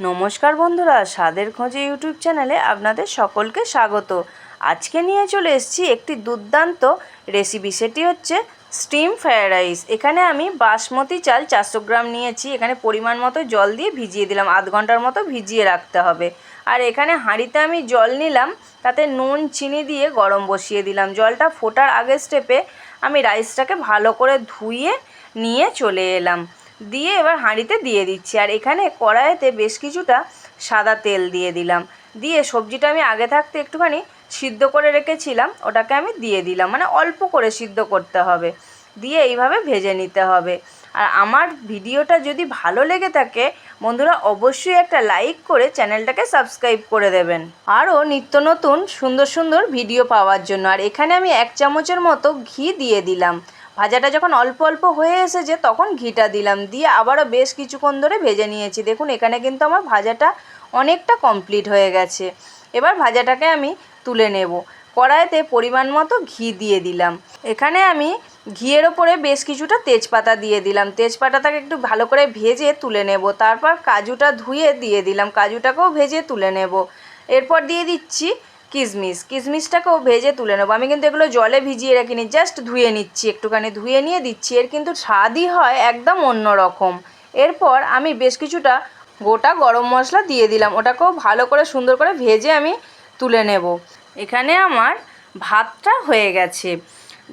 নমস্কার বন্ধুরা, স্বাদের খোঁজে ইউটিউব চ্যানেলে আপনাদের সকলকে স্বাগত। আজকে নিয়ে চলে এসেছি একটি দুর্দান্ত রেসিপি সেটি হচ্ছে স্টিম ফ্রায়েড রাইস এখানে আমি বাসমতি চাল চারশো গ্রাম নিয়েছি, এখানে পরিমাণ মতো জল দিয়ে ভিজিয়ে দিলাম, আধ ঘণ্টার মতো ভিজিয়ে রাখতে হবে। আর এখানে হাঁড়িতে আমি জল নিলাম, তাতে নুন, চিনি দিয়ে গরম বসিয়ে দিলাম। জলটা ফোটার আগের স্টেপে আমি রাইসটাকে ভালো করে ধুয়ে নিয়ে চলে এলাম। দিয়ে এবার হাঁড়িতে দিয়ে দিচ্ছি। আর এখানে কড়াইতে বেশ কিছুটা সাদা তেল দিয়ে দিলাম। দিয়ে সবজিটা আমি আগে থাকতে একটুখানি সিদ্ধ করে রেখেছিলাম, ওটাকে আমি দিয়ে দিলাম। মানে অল্প করে সিদ্ধ করতে হবে। দিয়ে এইভাবে ভেজে নিতে হবে। আর আমার ভিডিওটা যদি ভালো লেগে থাকে, বন্ধুরা অবশ্যই একটা লাইক করে চ্যানেলটাকে সাবস্ক্রাইব করে দেবেন। আরও নিত্য নতুন সুন্দর সুন্দর ভিডিও পাওয়ার জন্য। আর এখানে আমি এক চামচের মতো ঘি দিয়ে দিলাম। ভাজাটা যখন অল্প অল্প হয়ে এসেছে, তখন ঘিটা দিলাম। দিয়ে আবারও বেশ কিছুক্ষণ ধরে ভেজে নিয়েছি। দেখুন, এখানে কিন্তু আমার ভাজাটা অনেকটা কমপ্লিট হয়ে গেছে। এবার ভাজাটাকে আমি তুলে নেব। কড়াইতে পরিমাণ মতো ঘি দিয়ে দিলাম। এখানে আমি ঘিয়ের ওপরে বেশ কিছুটা তেজপাতা দিয়ে দিলাম। তেজপাতাটাকে একটু ভালো করে ভেজে তুলে নেব। তারপর কাজুটা ধুয়ে দিয়ে দিলাম। কাজুটাকেও ভেজে তুলে নেব। এরপর দিয়ে দিচ্ছি কিশমিশ কিশমিশটাকেও ভেজে তুলে নেব। আমি কিন্তু এগুলো জলে ভিজিয়ে রাখিনি জাস্ট ধুয়ে নিচ্ছি, একটুখানি ধুয়ে নিয়ে দিচ্ছি। এর কিন্তু স্বাদই হয় একদম অন্য রকম। এরপর আমি বেশ কিছুটা গোটা গরম মশলা দিয়ে দিলাম। ওটাকেও ভালো করে সুন্দর করে ভেজে আমি তুলে নেব। এখানে আমার ভাতটা হয়ে গেছে।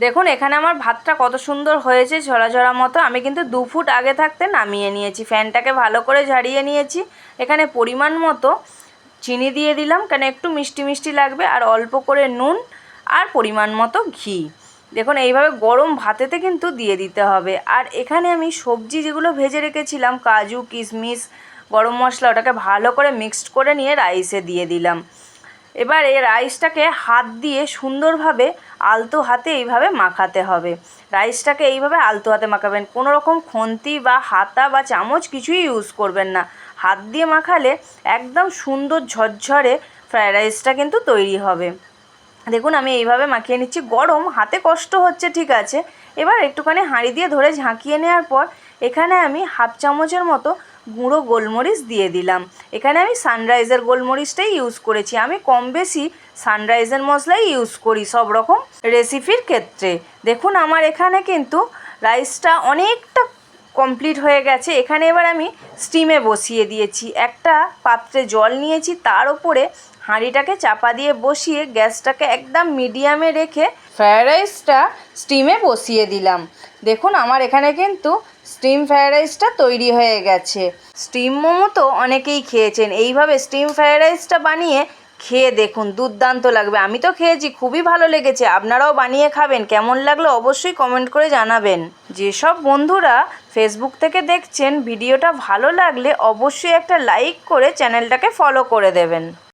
দেখুন, এখানে আমার ভাতটা কত সুন্দর হয়েছে ঝরা ঝরা মতো। আমি কিন্তু দু ফুট আগে থাকতে নামিয়ে নিয়েছি। ফ্যানটাকে ভালো করে ঝাড়িয়ে নিয়েছি। এখানে পরিমাণ মতো চিনি দিয়ে দিলাম, কেন একটু মিষ্টি মিষ্টি লাগবে, আর অল্প করে নুন আর পরিমাণ মতো ঘি। দেখুন, এইভাবে গরম ভাতেতে কিন্তু দিয়ে দিতে হবে। আর এখানে আমি সবজি যেগুলো ভেজে রেখেছিলাম, কাজু, কিশমিশ, গরম মশলা, ওটাকে ভালো করে মিক্সড করে নিয়ে রাইসে দিয়ে দিলাম। এবার এই রাইসটাকে হাত দিয়ে সুন্দরভাবে আলতো হাতে এইভাবে মাখাতে হবে। রাইসটাকে এইভাবে আলতো হাতে মাখাবেন। কোনো রকম খন্তি বা হাতা বা চামচ কিছুই ইউজ করবেন না। হাত দিয়ে মাখালে একদম সুন্দর ঝরঝরে ফ্রায়েড রাইসটা কিন্তু তৈরি হবে। দেখুন, আমি এইভাবে মাখিয়ে নিচ্ছি। গরম, হাতে কষ্ট হচ্ছে, ঠিক আছে। এবার একটুখানি হাঁড়ি দিয়ে ধরে ঝাঁকিয়ে নেওয়ার পর এখানে আমি হাফ চামচের মতো গুঁড়ো গোলমরিচ দিয়ে দিলাম। এখানে আমি সানরাইজের গোলমরিচটাই ইউজ করেছি। আমি কম বেশি সানরাইজের মশলাই ইউজ করি সব রকম রেসিপির ক্ষেত্রে। দেখুন, আমার এখানে কিন্তু রাইসটা অনেকটা কমপ্লিট হয়ে গেছে। এখানে এবার আমি স্টিমে বসিয়ে দিয়েছি। একটা পাত্রে জল নিয়েছি, তার ওপরে হাঁড়িটাকে চাপা দিয়ে বসিয়ে গ্যাসটাকে একদম মিডিয়ামে রেখে ফ্রায়েড রাইসটা স্টিমে বসিয়ে দিলাম। দেখুন, আমার এখানে কিন্তু স্টিম ফ্রায়েড রাইসটা তৈরি হয়ে গেছে। স্টিম মোমো তো অনেকেই খেয়েছেন। এইভাবে স্টিম ফ্রায়েড রাইসটা বানিয়ে খেয়ে দেখুন, দুর্দান্ত লাগবে। আমি তো খেয়েছি, খুবই ভালো লেগেছে। আপনারাও বানিয়ে খাবেন, কেমন লাগল অবশ্যই কমেন্ট করে জানাবেন। যেসব বন্ধুরা ফেসবুক থেকে দেখছেন, ভিডিওটা ভালো লাগলে অবশ্যই একটা লাইক করে চ্যানেলটাকে ফলো করে দেবেন।